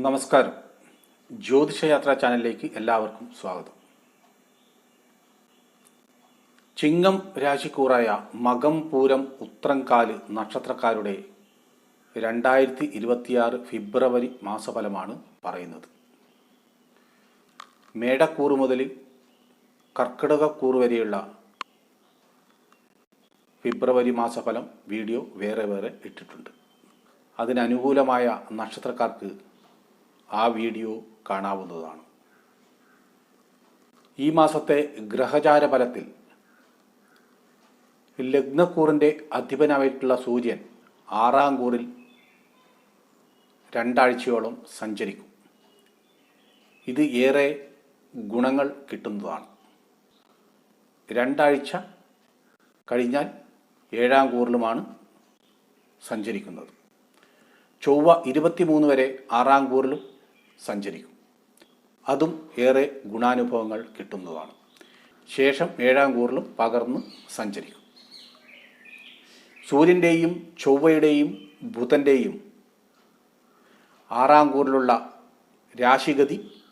നമസ്കാരം. ജ്യോതിഷയാത്ര ചാനലിലേക്ക് എല്ലാവർക്കും സ്വാഗതം. ചിങ്ങം രാശിക്കൂറായ മകം പൂരം ഉത്രംകാൽ നക്ഷത്രക്കാരുടെ രണ്ടായിരത്തി ഇരുപത്തിയാറ് ഫെബ്രുവരി മാസഫലമാണ് പറയുന്നത്. മേടക്കൂറ് മുതൽ കർക്കിടകക്കൂറ് വരെയുള്ള ഫെബ്രുവരി മാസഫലം വീഡിയോ വേറെ വേറെ ഇട്ടിട്ടുണ്ട്. അതിനനുകൂലമായ നക്ഷത്രക്കാർക്ക് ആ വീഡിയോ കാണാവുന്നതാണ്. ഈ മാസത്തെ ഗ്രഹചാര ഫലത്തിൽ ലഗ്നക്കൂറിന്റെ അധിപനായിട്ടുള്ള സൂര്യൻ ആറാം കൂറിൽ രണ്ടാഴ്ചയോളം സഞ്ചരിക്കും. ഇത് ഏറെ ഗുണങ്ങൾ കിട്ടുന്നതാണ്. രണ്ടാഴ്ച കഴിഞ്ഞാൽ ഏഴാം കൂറിലുമാണ് സഞ്ചരിക്കുന്നത്. ചൊവ്വ ഇരുപത്തിമൂന്ന് വരെ ആറാം കൂറിലും സഞ്ചരിക്കും. അതും ഏറെ ഗുണാനുഭവങ്ങൾ കിട്ടുന്നതാണ്. ശേഷം ഏഴാം കൂറിലും പകർന്ന് സഞ്ചരിക്കും. സൂര്യന്റെയും ചൊവ്വയുടെയും ബുധന്റെയും ആറാം കൂറിലുള്ള രാശിഗതി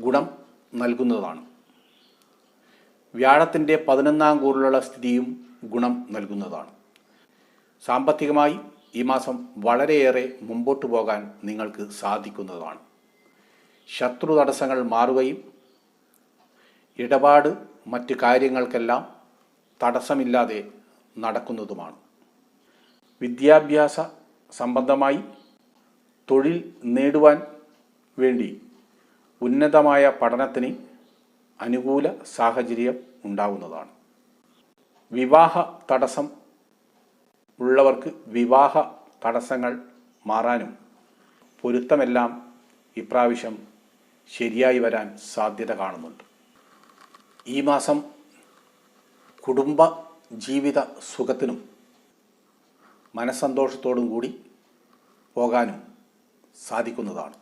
ഗുണം നൽകുന്നതാണ്. വ്യാഴത്തിന്റെ പതിനൊന്നാം കൂറിലുള്ള സ്ഥിതിയും ഗുണം നൽകുന്നതാണ്. സാമ്പത്തികമായി ഈ മാസം വളരെയേറെ മുമ്പോട്ട് പോകാൻ നിങ്ങൾക്ക് സാധിക്കുന്നതാണ്. ശത്രു തടസ്സങ്ങൾ മാറുകയും ഇടപാട് മറ്റ് കാര്യങ്ങൾക്കെല്ലാം തടസ്സമില്ലാതെ നടക്കുന്നതുമാണ്. വിദ്യാഭ്യാസ സംബന്ധമായി തൊഴിൽ നേടുവാൻ വേണ്ടി ഉന്നതമായ പഠനത്തിന് അനുകൂല സാഹചര്യം ഉണ്ടാവുന്നതാണ്. വിവാഹ തടസ്സം ഉള്ളവർക്ക് വിവാഹ തടസ്സങ്ങൾ മാറാനും പൊരുത്തമെല്ലാം ഇപ്രാവശ്യം ശരിയായി വരാൻ സാധ്യത കാണുന്നുണ്ട്. ഈ മാസം കുടുംബ ജീവിത സുഖത്തിനും മനസ്സന്തോഷത്തോടും കൂടി പോകാനും സാധിക്കുന്നതാണ്.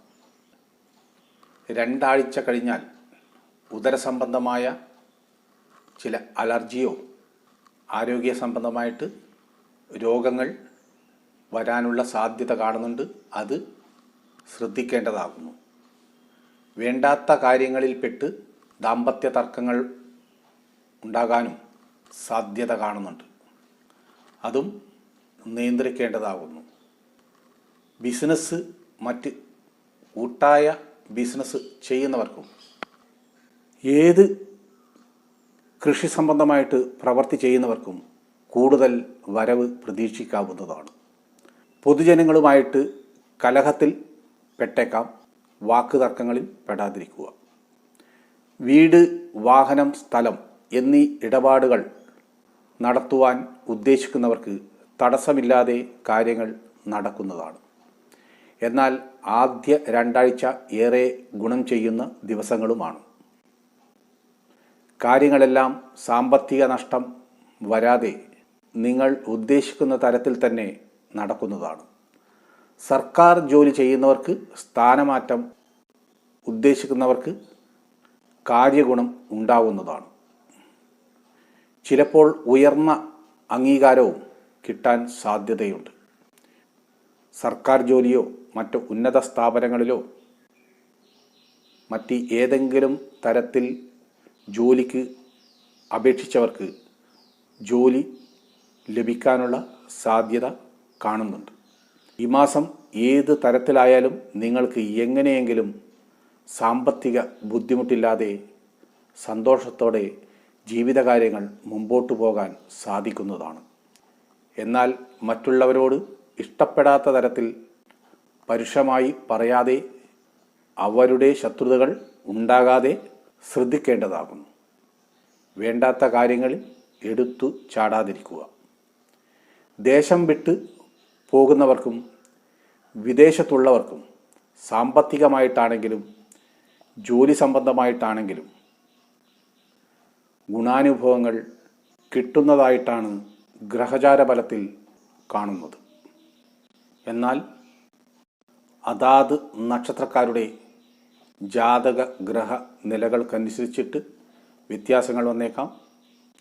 രണ്ടാഴ്ച കഴിഞ്ഞാൽ ഉദരസംബന്ധമായ ചില അലർജിയോ ആരോഗ്യ സംബന്ധമായിട്ട് രോഗങ്ങൾ വരാനുള്ള സാധ്യത കാണുന്നുണ്ട്. അത് ശ്രദ്ധിക്കേണ്ടതാകുന്നു. വേണ്ടാത്ത കാര്യങ്ങളിൽപ്പെട്ട് ദാമ്പത്യ തർക്കങ്ങൾ ഉണ്ടാകാനും സാധ്യത കാണുന്നുണ്ട്. അതും നിയന്ത്രിക്കേണ്ടതാകുന്നു. ബിസിനസ് മറ്റ് കൂട്ടായ ബിസിനസ് ചെയ്യുന്നവർക്കും ഏത് കൃഷി സംബന്ധമായിട്ട് പ്രവർത്തി ചെയ്യുന്നവർക്കും കൂടുതൽ വരവ് പ്രതീക്ഷിക്കാവുന്നതാണ്. പൊതുജനങ്ങളുമായിട്ട് കലഹത്തിൽ പെട്ടേക്കാം വാക്ക് തർക്കങ്ങളിൽ പെടാതിരിക്കുക. വീട് വാഹനം സ്ഥലം എന്നീ ഇടപാടുകൾ നടത്തുവാൻ ഉദ്ദേശിക്കുന്നവർക്ക് തടസ്സമില്ലാതെ കാര്യങ്ങൾ നടക്കുന്നതാണ്. എന്നാൽ ആദ്യ രണ്ടാഴ്ച ഏറെ ഗുണം ചെയ്യുന്ന ദിവസങ്ങളുമാണ്. കാര്യങ്ങളെല്ലാം സാമ്പത്തിക നഷ്ടം വരാതെ നിങ്ങൾ ഉദ്ദേശിക്കുന്ന തരത്തിൽ തന്നെ നടക്കുന്നതാണ്. സർക്കാർ ജോലി ചെയ്യുന്നവർക്ക് സ്ഥാനമാറ്റം ഉദ്ദേശിക്കുന്നവർക്ക് കാര്യഗുണം ഉണ്ടാവുന്നതാണ്. ചിലപ്പോൾ ഉയർന്ന അംഗീകാരവും കിട്ടാൻ സാധ്യതയുണ്ട്. സർക്കാർ ജോലിയോ മറ്റ് ഉന്നത സ്ഥാപനങ്ങളിലോ മറ്റ് ഏതെങ്കിലും തരത്തിൽ ജോലിക്ക് അപേക്ഷിച്ചവർക്ക് ജോലി ലഭിക്കാനുള്ള സാധ്യത കാണുന്നുണ്ട്. ഈ മാസം ഏത് തരത്തിലായാലും നിങ്ങൾക്ക് എങ്ങനെയെങ്കിലും സാമ്പത്തിക ബുദ്ധിമുട്ടില്ലാതെ സന്തോഷത്തോടെ ജീവിതകാര്യങ്ങൾ മുമ്പോട്ട് പോകാൻ സാധിക്കുന്നതാണ്. എന്നാൽ മറ്റുള്ളവരോട് ഇഷ്ടപ്പെടാത്ത തരത്തിൽ പരുഷമായി പറയാതെ അവരുടെ ശത്രുതകൾ ഉണ്ടാകാതെ ശ്രദ്ധിക്കേണ്ടതാകുന്നു. വേണ്ടാത്ത കാര്യങ്ങളിൽ എടുത്തു ചാടാതിരിക്കുക. ദേശം വിട്ട് പോകുന്നവർക്കും വിദേശത്തുള്ളവർക്കും സാമ്പത്തികമായിട്ടാണെങ്കിലും ജോലി സംബന്ധമായിട്ടാണെങ്കിലും ഗുണാനുഭവങ്ങൾ കിട്ടുന്നതായിട്ടാണ് ഗ്രഹചാര ഫലത്തിൽ കാണുന്നത്. എന്നാൽ അതാത് നക്ഷത്രക്കാരുടെ ജാതക ഗ്രഹ നിലകൾക്കനുസരിച്ചിട്ട് വ്യത്യാസങ്ങൾ വന്നേക്കാം.